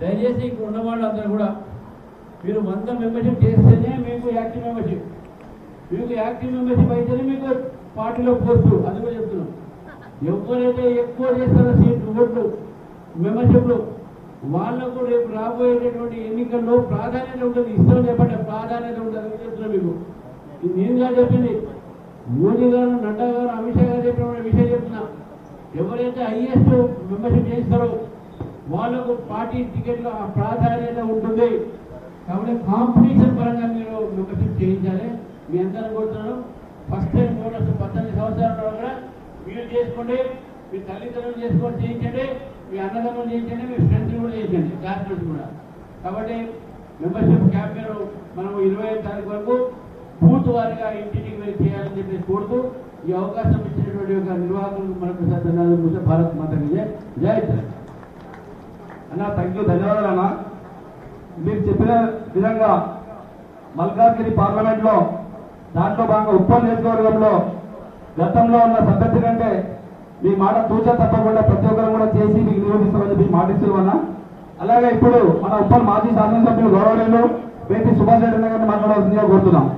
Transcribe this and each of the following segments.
దయచేసి ఇక్కడ ఉన్న వాళ్ళందరూ కూడా మీరు వంద మెంబర్షిప్ చేస్తేనే మీకు యాక్టివ్ మెంబర్షిప్ మీకు యాక్టివ్ మెంబర్షిప్ అయితేనే మీకు పార్టీలో పోస్టు అది కూడా చెప్తున్నాం. ఎవరైతే ఎక్కువ చేస్తారో సీట్లు ఓట్లు మెంబర్షిప్లు వాళ్ళకు రేపు రాబోయేటటువంటి ఎన్నికల్లో ప్రాధాన్యత ఉంటుంది ఇష్టం చెప్పండి ప్రాధాన్యత ఉంటుంది అని చెప్తున్నాను మీకు. ఇది నేనుగా చెప్పింది. మోదీ గారు నడ్డా గారు అమిత్ షా గారు చెప్పిన విషయం చెప్తున్నా. ఎవరైతే హైయెస్ట్ మెంబర్షిప్ చేస్తారో వాళ్ళకు పార్టీ టికెట్లో ఆ ప్రాధాన్యత ఉంటుంది. కాబట్టి కాంపిటీషన్ పరంగా మీరు మెంబర్షిప్ చేయించాలి. మీ అందరం కొడుతున్నాను ఫస్ట్ టైం బోనస్ పద్దెనిమిది సంవత్సరాల కూడా మీరు చేసుకోండి. మీ తల్లిదండ్రులు చేసుకొని చేయించండి. మీ అన్నదమ్ములు చేయించండి మీ ఫ్రెండ్స్ కూడా చేయించండి క్లాస్మేట్స్ కూడా. కాబట్టి మెంబర్షిప్ క్యాంపెయిన్ మనం ఇరవై ఐదు తారీఖు వరకు బూత్ వారిగా ఇంటికి వెళ్ళి చేయాలని చెప్పి కోరుతూ ఈ అవకాశం ఇచ్చినటువంటి యొక్క నిర్వాహకులకు మనకు ధన్యవాదాలు. భారత్ మాత్రమే జై. జై అన్న థ్యాంక్ యూ ధన్యవాదాలు అన్న. మీరు చెప్పిన విధంగా మల్కాజ్గిరి పార్లమెంట్లో దాంట్లో భాగంగా ఉప్పల్ నియోజకవర్గంలో గతంలో ఉన్న సభ్యత కంటే మీ మాట తూచ తప్పకుండా ప్రతి ఒక్కరు కూడా చేసి మీకు నిరూపిస్తామని చెప్పి మాటిస్తున్నామన్నా అలాగే ఇప్పుడు మన ఉప్పల్ మాజీ శాసనసభ్యులు గౌరవనీయులు పేటి సుభాష్ రెడ్డి గారిని మాట్లాడవలసిందిగా కోరుతున్నాం.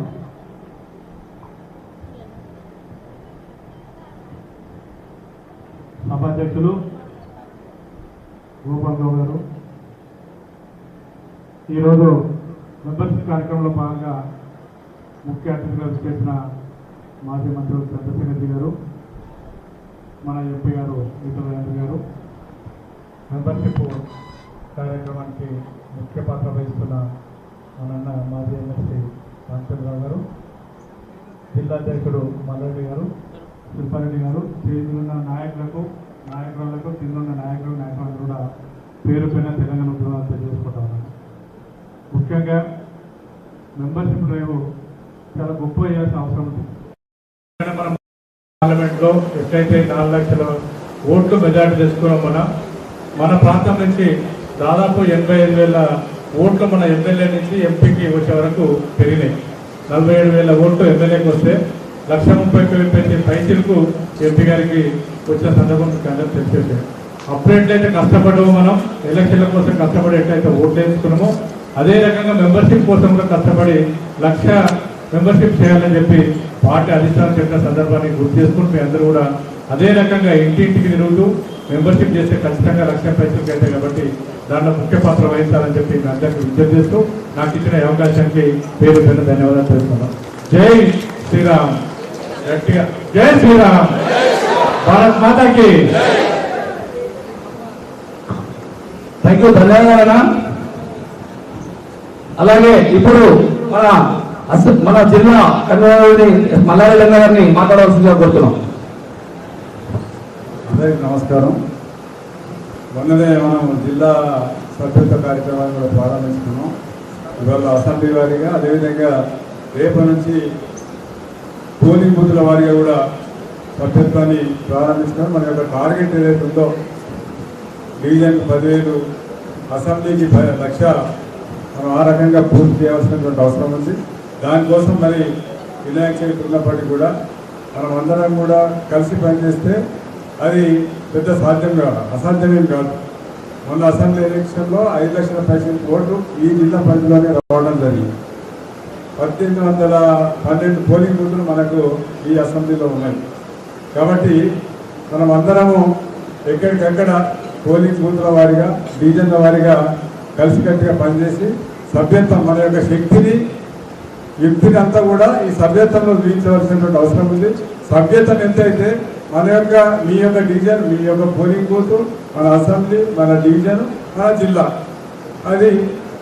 సభాధ్యక్షులు గోపాల్ రావు గారు ఈరోజు మెంబర్షిప్ కార్యక్రమంలో భాగంగా ముఖ్య అతిథిగా చేసిన మాజీ మంత్రులు చంద్రశేఖర్ గారు మన ఎంపీ గారు ఈటల గారు. మెంబర్షిప్ కార్యక్రమానికి ముఖ్య పాత్ర వహిస్తున్న మన అన్న మాజీ ఎమ్మెల్సీ రామచంద్రరావు గారు జిల్లా అధ్యక్షుడు మల్లారెడ్డి గారు శిల్పారెడ్డి గారు చేతులున్న నాయకులకు నాయకులకు కిందున్న నాయకులు నాయకులను కూడా పేరు పైన తెలంగాణ ఉద్యమాలు తెలియజేసుకుంటా ముఖ్యంగా మెంబర్షిప్ డ్రైవ్ చాలా గొప్ప చేయాల్సిన అవసరం ఉంది. మనం పార్లమెంట్లో ఎట్లయితే నాలుగు లక్షల ఓట్లు మెజార్టీ తెచ్చుకున్నాం మన. మన ప్రాంతం నుంచి దాదాపు ఎనభై ఐదు వేల ఓట్లు మన ఎమ్మెల్యే నుంచి ఎంపీకి వచ్చే వరకు పెరిగినాయి. నలభై ఏడు వేల ఓట్లు ఎమ్మెల్యేకి వస్తే లక్ష ముప్పై పెంచి పైసలకు ఎంపీ గారికి వచ్చిన సందర్భం అందరూ తెలిసేది. అప్పుడు ఎట్లయితే కష్టపడము మనం ఎలక్షన్ల కోసం కష్టపడి ఎట్లయితే ఓట్లు వేసుకున్నామో అదే రకంగా మెంబర్షిప్ కోసం కూడా కష్టపడి లక్ష మెంబర్షిప్ చేయాలని చెప్పి పార్టీ అధిష్టానం చెప్పిన సందర్భాన్ని గుర్తు చేసుకుని మీ అందరూ కూడా అదే రకంగా ఇంటింటికి తిరుగుతూ మెంబర్షిప్ చేస్తే ఖచ్చితంగా లక్ష పైసలకి అయితే కాబట్టి దాంట్లో ముఖ్య పాత్ర వహించాలని చెప్పి మీ అందరికీ విజ్ఞప్తి చేస్తూ నాకు ఇచ్చిన అవకాశానికి పేరు పేరు ధన్యవాదాలు తెలుస్తున్నాను జై శ్రీరామ్. గట్టిగా. జై శ్రీరామ్. భారత్ మాతాకి. థ్యాంక్ యూ ధన్యవాదాలన్నా అలాగే ఇప్పుడు మన అసలు మన జిల్లా కన్వీనర్ని మల్లారెడ్డి గారిని మాట్లాడవలసిందిగా కోరుతున్నాం. అందరికి నమస్కారం. మొన్ననే మనం జిల్లా సభ్యత్వ కార్యక్రమాన్ని కూడా ప్రారంభించుకున్నాం. ఇవాళ అసెంబ్లీ వారిగా అదేవిధంగా రేపటి నుంచి పోలింగ్ బూతుల వారిగా కూడా సభ్యత్వాన్ని ప్రారంభిస్తున్నారు. మన యొక్క టార్గెట్ ఏదైతే ఉందో డివిజన్ పదివేలు అసెంబ్లీకి పది లక్ష మనం ఆ రకంగా పూర్తి చేయాల్సినటువంటి అవసరం ఉంది. దానికోసం మరి వినాయక చవితి ఉన్నప్పటికీ కూడా మనం అందరం కూడా కలిసి పనిచేస్తే అది పెద్ద సాధ్యం కాదు అసాధ్యమేం కాదు. మొన్న అసెంబ్లీ ఎలక్షన్లో ఐదు లక్షల పైసలు ఓట్లు ఈ జిల్లా పరిధిలోనే రావడం జరిగింది. పద్దెనిమిది వందల పన్నెండు పోలింగ్ బూతులు మనకు ఈ అసెంబ్లీలో ఉన్నాయి. కాబట్టి మనం అందరము ఎక్కడికక్కడ పోలింగ్ బూతుల వారిగా డివిజన్ల వారిగా కలిసికట్టుగా పనిచేసి సభ్యత్వం మన యొక్క శక్తిని యుక్తిని అంతా కూడా ఈ సభ్యత్వంలో చూపించవలసినటువంటి అవసరం ఉంది. సభ్యత్వం ఎంతైతే మన యొక్క మీ యొక్క డివిజన్ మీ యొక్క పోలింగ్ బూత్ మన అసెంబ్లీ మన డివిజన్ మన జిల్లా అది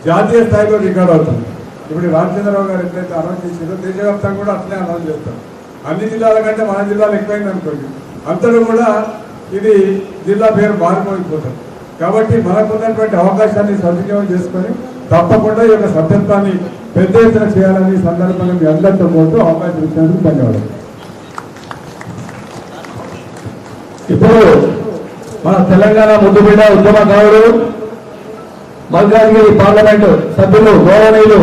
జాతీయ స్థాయిలో రికార్డ్ అవుతుంది. ఇప్పుడు రామచంద్రరావు గారు ఎట్లయితే అనౌన్స్ చేసిందో దేశవ్యాప్తంగా కూడా అట్లే అనౌన్స్ చేస్తాం అన్ని జిల్లాల కంటే మన జిల్లాలో ఎక్కువైంది అనుకోండి. అంతలో కూడా ఇది జిల్లా పేరు మారిపోయిపోతుంది కాబట్టి మనకున్నటువంటి అవకాశాన్ని సద్వినియోగం చేసుకొని తప్పకుండా ఈ యొక్క సభ్యత్వాన్ని పెద్ద ఎత్తున చేయాలని సందర్భంగా మీ అందరితో కోరుతూ అవకాశం ఇచ్చినందుకు ధన్యవాదాలు. ఇప్పుడు మన తెలంగాణ ముద్దుబిడ్డ ఉద్యమకారుడు మల్కాజ్గిరి పార్లమెంటు సభ్యులు గౌరవనీయులు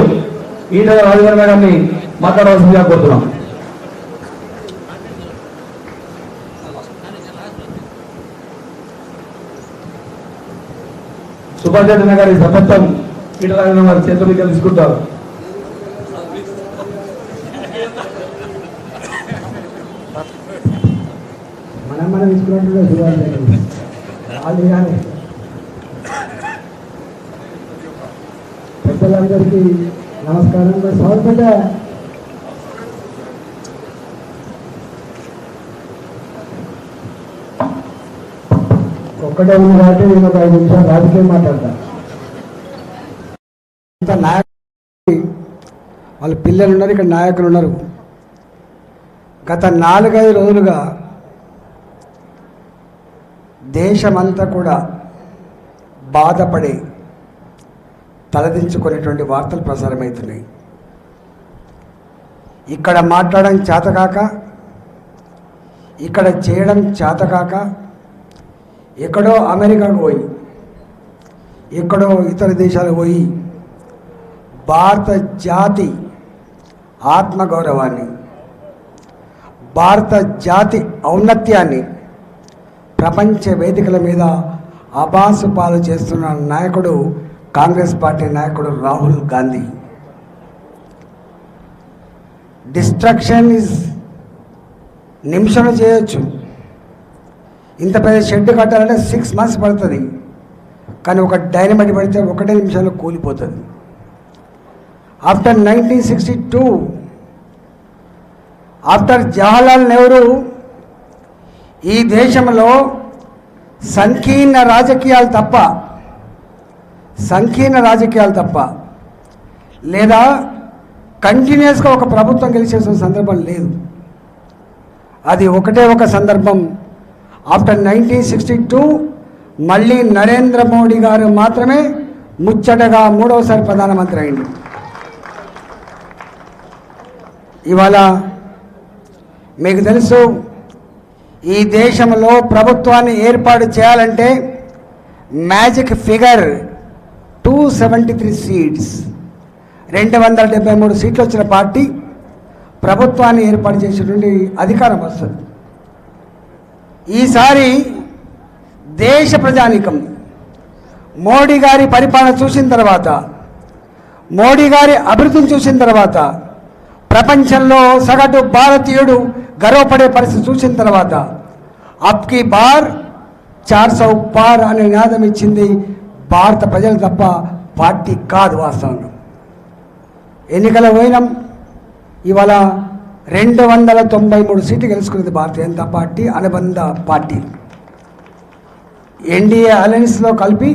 ఈటల రాజేంద్ర గారిని మాట్లాడవలసిందిగా కోరుతున్నాం. సుభాష్ గారి సభత్వం ఈటల వారి చేతులు తీసుకుంటారు. మనం మనం తీసుకున్నట్టుగా చూడాలి వాళ్ళు కానీ పెద్దలందరికీ నమస్కారం. మరి ఒక్కటే ఉంది కాబట్టి నేను ఒక ఐదు నిమిషాలు రాజకీయం మాట్లాడతా. ఇంత నాయకులు వాళ్ళ పిల్లలు ఉన్నారు ఇక్కడ నాయకులు ఉన్నారు. గత నాలుగైదు రోజులుగా దేశమంతా కూడా బాధపడి తలదించుకునేటువంటి వార్తలు ప్రసారమవుతున్నాయి. ఇక్కడ మాట్లాడడం చేతకాక ఇక్కడ చేయడం చేతకాక ఎక్కడో అమెరికాకు పోయి ఎక్కడో ఇతర దేశాలకు పోయి భారత జాతి ఆత్మగౌరవాన్ని భారత జాతి ఔన్నత్యాన్ని ప్రపంచ వేదికల మీద అబాసు పాలు చేస్తున్న నాయకుడు కాంగ్రెస్ పార్టీ నాయకుడు రాహుల్ గాంధీ. డిస్ట్రక్షన్ ఇస్ నిమిషంలో చేయొచ్చు. ఇంత పెద్ద షెడ్ కట్టాలంటే సిక్స్ మంత్స్ పడుతుంది. కానీ ఒక డైనమైట్ పడితే ఒకటే నిమిషంలో కూలిపోతుంది. After nineteen sixty two after Jawaharlal Nehru ఈ దేశంలో సంకీర్ణ రాజకీయాలు తప్ప సంకీర్ణ రాజకీయాలు తప్ప లేదా కంటిన్యూస్గా ఒక ప్రభుత్వం గెలిచేసిన సందర్భం లేదు. అది ఒకటే ఒక సందర్భం. ఆఫ్టర్ నైన్టీన్ సిక్స్టీ టూ మళ్ళీ నరేంద్ర మోడీ గారు మాత్రమే ముచ్చటగా మూడవసారి ప్రధానమంత్రి అయింది ఇవాళ మీకు తెలుసు ఈ దేశంలో ప్రభుత్వాన్ని ఏర్పాటు చేయాలంటే magic figure seventy three seats రెండు వందల డెబ్బై మూడు సీట్లు వచ్చిన పార్టీ ప్రభుత్వాన్ని ఏర్పాటు చేసేటువంటి అధికారం వస్తుంది. ఈసారి దేశ ప్రజానీకం. మోడీ గారి పరిపాలన చూసిన తర్వాత మోడీ గారి అభివృద్ధిని చూసిన తర్వాత ప్రపంచంలో సగటు భారతీయుడు గర్వపడే పరిస్థితి చూసిన తర్వాత అప్కి బార్ చార్ సౌ పార్ అనే నినాదం ఇచ్చింది భారత ప్రజలు తప్ప పార్టీ కాదు వాస్తవంలో. ఎన్నికల పోయినాం ఇవాళ రెండు వందల తొంభై మూడు సీట్లు గెలుచుకున్నది భారతీయ జనతా పార్టీ అనుబంధ పార్టీ. ఎన్డీఏ అలయన్స్లో కలిపి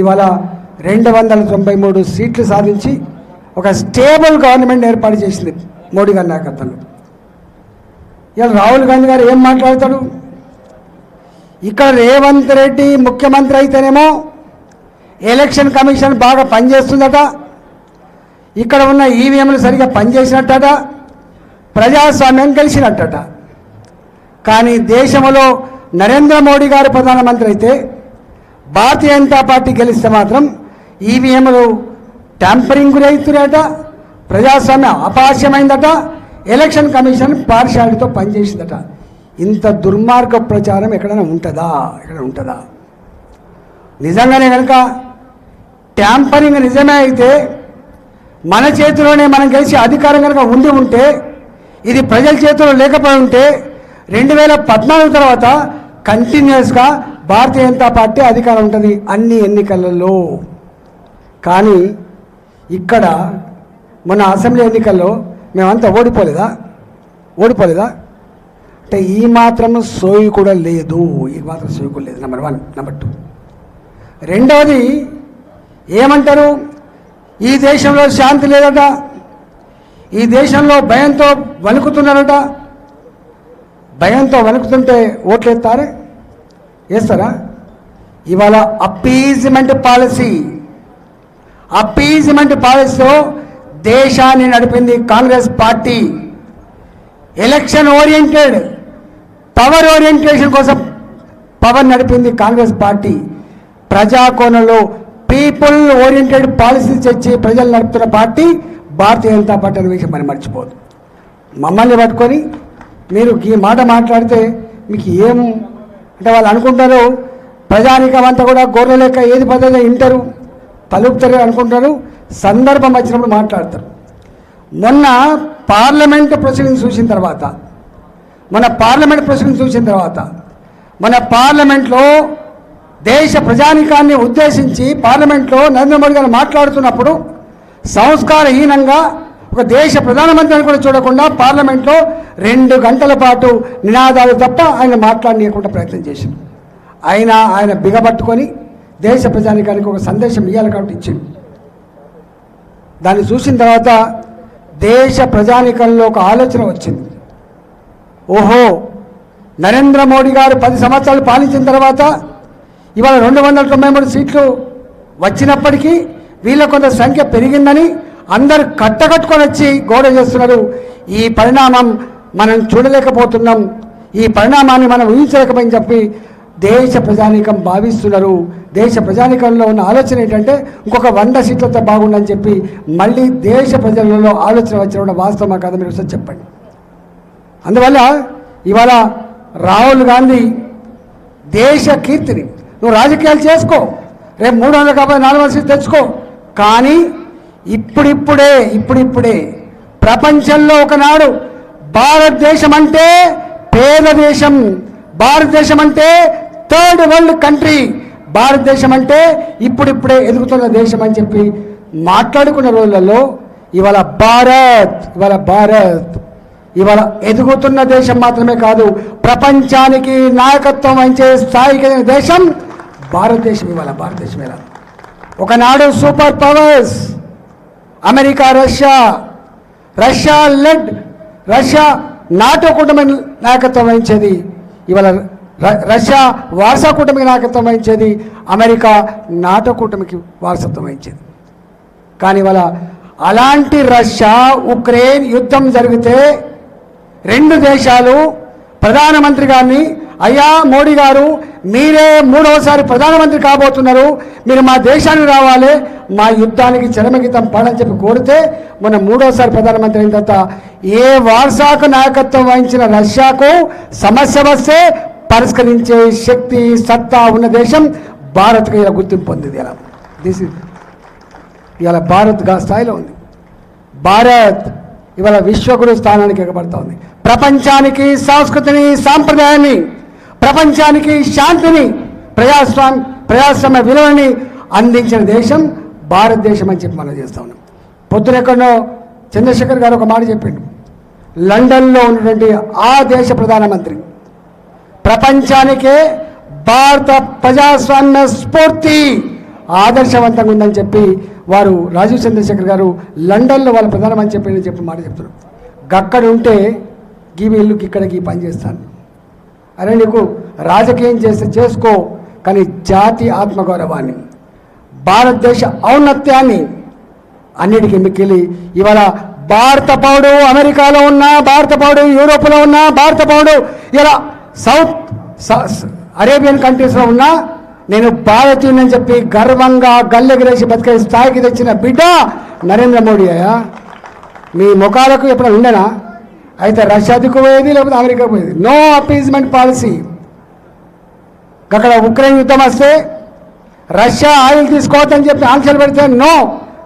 ఇవాళ రెండు వందల తొంభై మూడు సీట్లు సాధించి ఒక స్టేబుల్ గవర్నమెంట్ ఏర్పాటు చేసింది మోడీ గారి నాయకత్వంలో. ఇవాళ రాహుల్ గాంధీ గారు ఏం మాట్లాడతాడు? ఇక్కడ రేవంత్ రెడ్డి ముఖ్యమంత్రి అయితేనేమో ఎలక్షన్ కమిషన్ బాగా పనిచేస్తుందట. ఇక్కడ ఉన్న ఈవీఎంలు సరిగా పనిచేసినట్టట. ప్రజాస్వామ్యం గెలిచినట్టట. కానీ దేశంలో నరేంద్ర మోడీ గారు ప్రధానమంత్రి అయితే భారతీయ జనతా పార్టీ గెలిస్తే మాత్రం ఈవీఎంలు ట్యాంపరింగ్ గురవుతున్నాయట ప్రజాస్వామ్యం అపాస్యమైందట ఎలక్షన్ కమిషన్ పార్షాలిటీతో పనిచేసిందట. ఇంత దుర్మార్గ ప్రచారం ఎక్కడైనా ఉంటుందా? ఎక్కడ ఉంటుందా? నిజంగానే కనుక ట్యాంపరింగ్ నిజమే అయితే మన చేతిలోనే మనం గెలిచి అధికారం కనుక ఉండి ఉంటే ఇది ప్రజల చేతిలో లేకపోయి ఉంటే రెండు వేల పద్నాలుగు తర్వాత కంటిన్యూస్గా భారతీయ జనతా పార్టీ అధికారం ఉంటుంది అన్ని ఎన్నికలలో. కానీ ఇక్కడ మన అసెంబ్లీ ఎన్నికల్లో మేమంతా ఓడిపోలేదా? ఓడిపోలేదా? అంటే ఈ మాత్రం సోయి కూడా లేదు. ఈ మాత్రం సోయి కూడా లేదు నెంబర్ వన్ నెంబర్ టూ రెండవది ఏమంటారు? ఈ దేశంలో శాంతి లేదట. ఈ దేశంలో భయంతో వణుకుతున్నారట. భయంతో వణుకుతుంటే ఓట్లు ఎత్తారే వేస్తారా? ఇవాళ అప్పీజ్మెంట్ పాలసీ. అప్పీజ్మెంట్ పాలసీతో దేశాన్ని నడిపింది Congress party. Election oriented power orientation కోసం పవర్ నడిపింది కాంగ్రెస్ పార్టీ. ప్రజాకోణంలో పీపుల్ ఓరియంటెడ్ పాలసీస్ తెచ్చి ప్రజలు నడుపుతున్న పార్టీ భారతీయ జనతా పార్టీ అనే విషయం మరి మర్చిపోదు. మమ్మల్ని పట్టుకొని మీరు ఈ మాట మాట్లాడితే మీకు ఏం అంటే వాళ్ళు అనుకుంటారు ప్రజానికం అంతా కూడా గొర్రె లెక్క ఏది పద్ధతి వింటారు తలుపుతారు అనుకుంటారు సందర్భం వచ్చినప్పుడు మాట్లాడతారు. మొన్న పార్లమెంట్ ప్రొసీడింగ్స్ చూసిన తర్వాత మన పార్లమెంట్ ప్రొసీడింగ్స్ చూసిన తర్వాత మన పార్లమెంట్లో దేశ ప్రజానికాన్ని ఉద్దేశించి పార్లమెంట్లో నరేంద్ర మోడీ గారు మాట్లాడుతున్నప్పుడు సంస్కారహీనంగా ఒక దేశ ప్రధానమంత్రిని కూడా చూడకుండా పార్లమెంట్లో రెండు గంటల పాటు నినాదాలు తప్ప ఆయన మాట్లాడనీయకుండా ప్రయత్నం చేసింది ఆయన ఆయన బిగబట్టుకొని దేశ ప్రజానికానికి ఒక సందేశం ఇవ్వాలి కాబట్టి ఇచ్చింది దాన్ని చూసిన తర్వాత దేశ ప్రజానికంలో ఒక ఆలోచన వచ్చింది. ఓహో నరేంద్ర మోడీ గారు పది సంవత్సరాలు పాలించిన తర్వాత ఇవాళ రెండు వందల తొంభై మూడు సీట్లు వచ్చినప్పటికీ వీళ్ళ కొంత సంఖ్య పెరిగిందని అందరు కట్టకట్టుకొని వచ్చి గోడ చేస్తున్నారు. ఈ పరిణామం మనం చూడలేకపోతున్నాం. ఈ పరిణామాన్ని మనం ఊహించలేకపోయింది చెప్పి దేశ ప్రజానీకం భావిస్తున్నారు. దేశ ప్రజానీకంలో ఉన్న ఆలోచన ఏంటంటే ఇంకొక వంద సీట్లతో బాగుండని చెప్పి మళ్ళీ దేశ ప్రజలలో ఆలోచన వచ్చిన వాస్తవమా కదా మీరు ఒకసారి చెప్పండి. అందువల్ల ఇవాళ రాహుల్ గాంధీ దేశ కీర్తిని నువ్వు రాజకీయాలు చేసుకో. రేపు మూడు వందల యాభై నాలుగు వందల సీట్లు తెచ్చుకో. కానీ ఇప్పుడిప్పుడే ఇప్పుడిప్పుడే ప్రపంచంలో ఒకనాడు భారతదేశం అంటే పేద దేశం. భారతదేశం అంటే థర్డ్ వరల్డ్ కంట్రీ. భారతదేశం అంటే ఇప్పుడిప్పుడే ఎదుగుతున్న దేశం అని చెప్పి మాట్లాడుకున్న రోజులలో ఇవాళ భారత్ ఇవాళ భారత్. ఇవాళ ఎదుగుతున్న దేశం మాత్రమే కాదు ప్రపంచానికి నాయకత్వం వహించే స్థాయికి దేశం భారతదేశం ఇవాళ భారతదేశం ఇలా ఒకనాడు super powers America Russia Russia led Russia NATO కూటమి నాయకత్వం వహించేది. ఇవాళ రష్యా వారసా కూటమికి నాయకత్వం వహించేది. అమెరికా నాటో కూటమికి వారసత్వం వహించేది. కానీ ఇవాళ అలాంటి రష్యా ఉక్రెయిన్ యుద్ధం జరిగితే రెండు దేశాలు ప్రధానమంత్రి గారిని అయ్యా మోడీ గారు మీరే మూడవసారి ప్రధానమంత్రి కాబోతున్నారు. మీరు మా దేశానికి రావాలి. మా యుద్ధానికి చరమగీతం పాడని చెప్పి కోరితే మన మూడవసారి ప్రధానమంత్రి అయిన తర్వాత ఏ వార్సాకు నాయకత్వం వహించిన రష్యాకు సమస్య వస్తే పరిష్కరించే శక్తి సత్తా ఉన్న దేశం భారత్కు ఇలా గుర్తింపు పొందింది ఇలా. దిస్ ఇస్ ఇవాళ భారత్గా స్థాయిలో ఉంది. భారత్ ఇవాళ విశ్వగురు స్థానానికి ఎగబడతా ఉంది. ప్రపంచానికి సంస్కృతిని సాంప్రదాయాన్ని ప్రపంచానికి శాంతిని ప్రజాస్వామ్య ప్రజాస్వామ్య విలువని అందించిన దేశం భారతదేశం అని చెప్పి మనం చేస్తా ఉన్నాం. పొద్దునెక్కడో చంద్రశేఖర్ గారు ఒక మాట చెప్పిండు. లండన్లో ఉన్నటువంటి ఆ దేశ ప్రధానమంత్రి ప్రపంచానికే భారత ప్రజాస్వామ్య స్ఫూర్తి ఆదర్శవంతంగా ఉందని చెప్పి వారు రాజీవ్ చంద్రశేఖర్ గారు లండన్లో వాళ్ళ ప్రధానమంత్రి చెప్పి చెప్పి మాట చెప్తున్నారు. గక్కడ ఉంటే గీ ఇల్లుకి ఇక్కడ గీ పని చేస్తాను అరే నీకు రాజకీయం చేస్తే చేసుకో కానీ జాతి ఆత్మగౌరవాన్ని భారతదేశ ఔన్నత్యాన్ని అన్నిటికీ మిక్కిలి. ఇవాళ భారత పౌడు అమెరికాలో ఉన్నా భారత పౌడు యూరోప్లో ఉన్నా భారత పౌడు ఇలా సౌత్ స- అరేబియన్ కంట్రీస్లో ఉన్నా నేను భారతీయుని చెప్పి గర్వంగా గల్లెగిరేసి బతికే స్థాయికి తెచ్చిన బిడ్డ నరేంద్ర మోడీ అయ్యా. మీ ముఖాలకు ఎప్పుడైనా ఉండేనా? అయితే రష్యాకు పోయేది లేకపోతే అమెరికా పోయేది? నో అపీజ్మెంట్ పాలసీ అక్కడ ఉక్రెయిన్ యుద్ధం వస్తే రష్యా ఆయిల్ తీసుకోవద్దని చెప్పి ఆంక్షలు పెడితే నో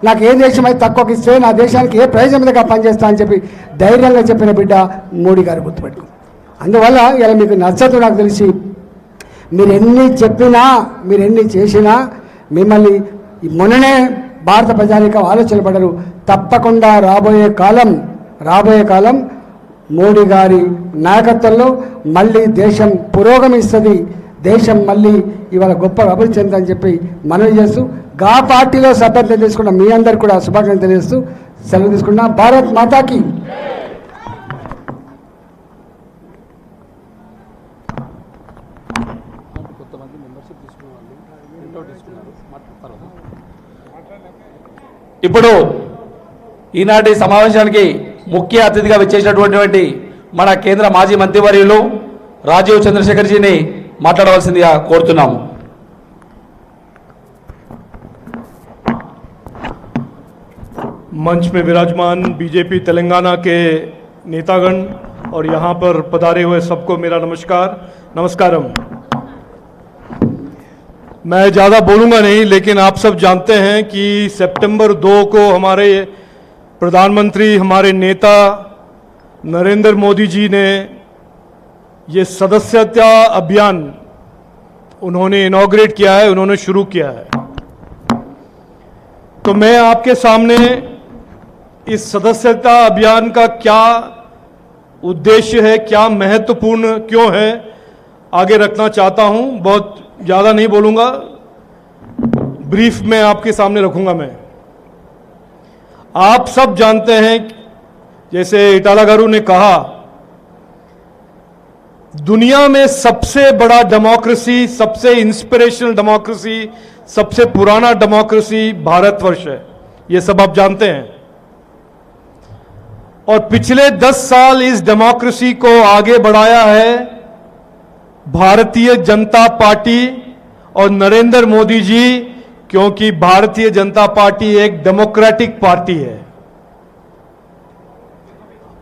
నాకు ఏ దేశం అయితే తక్కువకి ఇస్తే నా దేశానికి ఏ ప్రయోజనం మీద పనిచేస్తా అని చెప్పి ధైర్యంగా చెప్పిన బిడ్డ మోడీ గారు గుర్తుపెట్టుకో. అందువల్ల ఇలా మీకు నచ్చదు నాకు తెలిసి. మీరు ఎన్ని చెప్పినా మీరు ఎన్ని చేసినా మిమ్మల్ని మొన్ననే భారత ప్రజానికం ఆలోచన పడరు. తప్పకుండా రాబోయే కాలం రాబోయే కాలం మోడీ గారి నాయకత్వంలో మళ్ళీ దేశం పురోగమిస్తుంది. దేశం మళ్ళీ ఇవాళ గొప్ప అభివృద్ధి చెందని చెప్పి మనవి చేస్తూ గా పార్టీలో సభ్యత్వం తీసుకున్న మీ అందరు కూడా శుభాకాంక్షలు తెలియజేస్తూ సెలవు తీసుకున్నా భారత్ మాతాకి. ఇప్పుడు ఈనాటి సమావేశానికి ముఖ్య అతిథిగా విచ్చేసినటువంటి మన కేంద్ర మాజీ మంత్రివర్యులు రాజీవ్ చంద్రశేఖర్జీని మాట్లాడవలసిందిగా కోరుతున్నాము मंच में विराजमान बीजेपी तेलंगाना के नेतागण और यहाँ पर पधारे हुए सबको मेरा नमस्कार नमस्कारम मैं ज़्यादा बोलूंगा नहीं लेकिन आप सब जानते हैं कि सितंबर दो को हमारे प्रधानमंत्री, हमारे नेता नरेंद्र मोदी जी ने ये सदस्यता अभियान उन्होंने इनॉग्रेट किया है, उन्होंने शुरू किया है। तो मैं आपके सामने इस सदस्यता अभियान का क्या उद्देश्य है, क्या महत्वपूर्ण क्यों है, आगे रखना चाहता हूँ। बहुत ज़्यादा नहीं बोलूँगा। ब्रीफ में आपके सामने रखूँगा मैं। आप सब जानते हैं जैसे इटाला गारू ने कहा, दुनिया में सबसे बड़ा डेमोक्रेसी सबसे इंस्पिरेशनल डेमोक्रेसी सबसे पुराना डेमोक्रेसी भारतवर्ष है। ये सब आप जानते हैं। और पिछले दस साल इस डेमोक्रेसी को आगे बढ़ाया है भारतीय जनता पार्टी और नरेंद्र मोदी जी क्योंकि भारतीय जनता पार्टी एक डेमोक्रेटिक पार्टी है।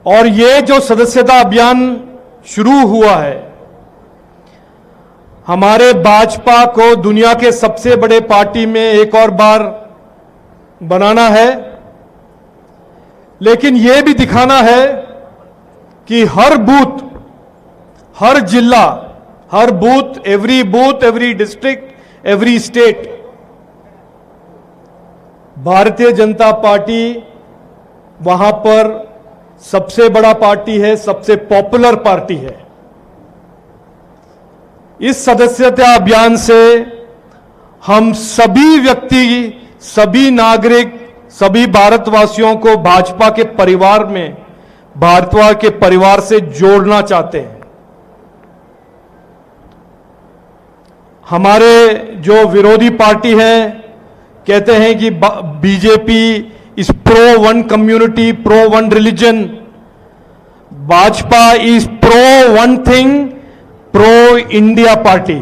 और ये जो सदस्यता अभियान शुरू हुआ है, हमारे भाजपा को दुनिया के सबसे बड़े पार्टी में एक और बार बनाना है। लेकिन यह भी दिखाना है कि हर बूथ, हर जिला, हर booth every booth every district every state Bharatiya Janata Party वहाँ पर सबसे बड़ा पार्टी है, सबसे पॉपुलर पार्टी है। इस सदस्यता अभियान से हम सभी व्यक्ति, सभी नागरिक, सभी भारतवासियों को भाजपा के परिवार में भाजपा के परिवार से जोड़ना चाहते हैं। हमारे जो विरोधी पार्टी है कहते हैं कि BJP is pro one community pro one religion Bhajpa is pro one thing pro India party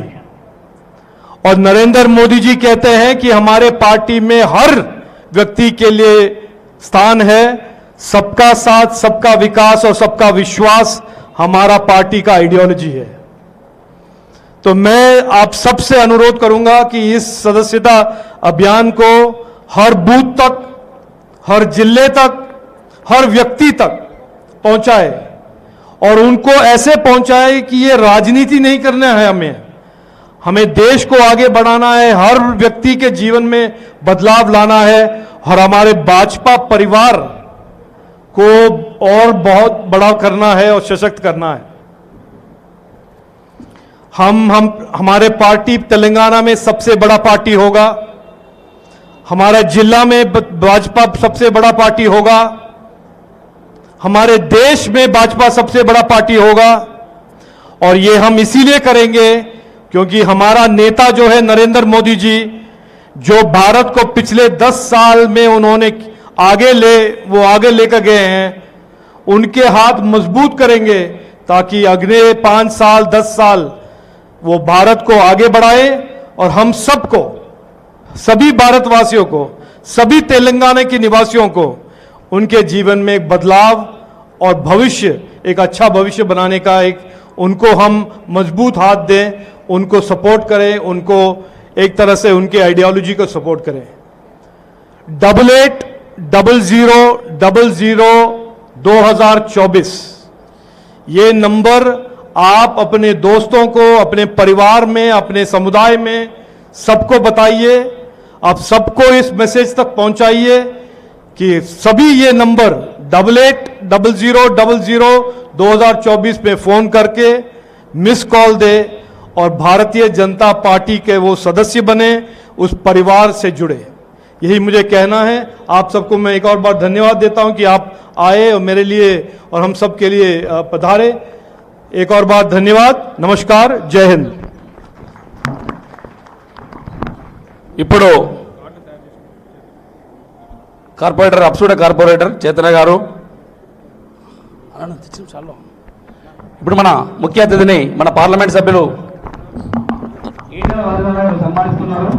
और नरेंद्र मोदी जी कहते हैं कि हमारे पार्टी में हर व्यक्ति के लिए स्थान है। सबका साथ, सबका विकास और सबका विश्वास हमारा पार्टी का आइडियोलॉजी है। तो मैं आप सबसे अनुरोध करूँगा कि इस सदस्यता अभियान को हर बूथ तक, हर ज़िले तक, हर व्यक्ति तक पहुँचाए और उनको ऐसे पहुँचाए कि ये राजनीति नहीं करना है हमें। हमें देश को आगे बढ़ाना है, हर व्यक्ति के जीवन में बदलाव लाना है और हमारे भाजपा परिवार को और बहुत बड़ा करना है और सशक्त करना है। हम हम, हमारे पार्टी तेलंगाना में सबसे बड़ा पार्टी होगा। हमारा जिला में भाजपा सबसे बड़ा पार्टी होगा। हमारे देश में भाजपा सबसे बड़ा पार्टी होगा। और ये हम इसीलिए करेंगे क्योंकि हमारा नेता जो है नरेंद्र मोदी जी, जो भारत को पिछले 10 साल में उन्होंने आगे ले, वो आगे लेकर गए हैं, उनके हाथ मज़बूत करेंगे ताकि अगले पाँच साल, दस साल वो भारत को आगे बढ़ाए और हम सबको, सभी भारतवासियों को, सभी तेलंगाना के निवासियों को उनके जीवन में एक बदलाव और भविष्य, एक अच्छा भविष्य बनाने का एक, उनको हम मज़बूत हाथ दें, उनको सपोर्ट करें, उनको एक तरह से उनके आइडियोलॉजी को सपोर्ट करें। Double eight, double zero double zero, दो हज़ार चौबीस, ये नंबर आप अपने दोस्तों को, अपने परिवार में, अपने समुदाय में सबको बताइए। आप सबको इस मैसेज तक पहुंचाइए कि सभी ये number double eight double zero double zero दो हज़ार चौबीस में फ़ोन करके मिस कॉल दे और भारतीय जनता पार्टी के वो सदस्य बने, उस परिवार से जुड़े। यही मुझे कहना है। आप सबको मैं एक और बार धन्यवाद देता हूँ कि आप आए और मेरे लिए और हम सब के लिए पधारे। एक और बार धन्यवाद नमस्कार जय हिंद ఇప్పుడు కార్పొరేటర్ అప్సూడ కార్పొరేటర్ చేతన గారు ఇప్పుడు మన ముఖ్య అతిథిని మన పార్లమెంట్ సభ్యులు ఈటల రాజేంద్ర గారు సన్మానిస్తున్నారు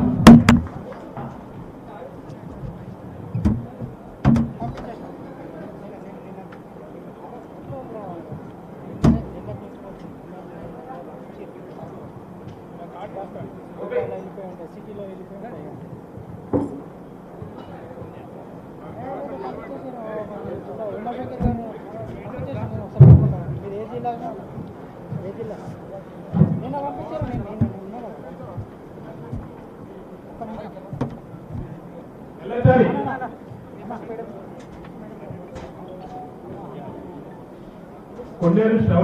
there is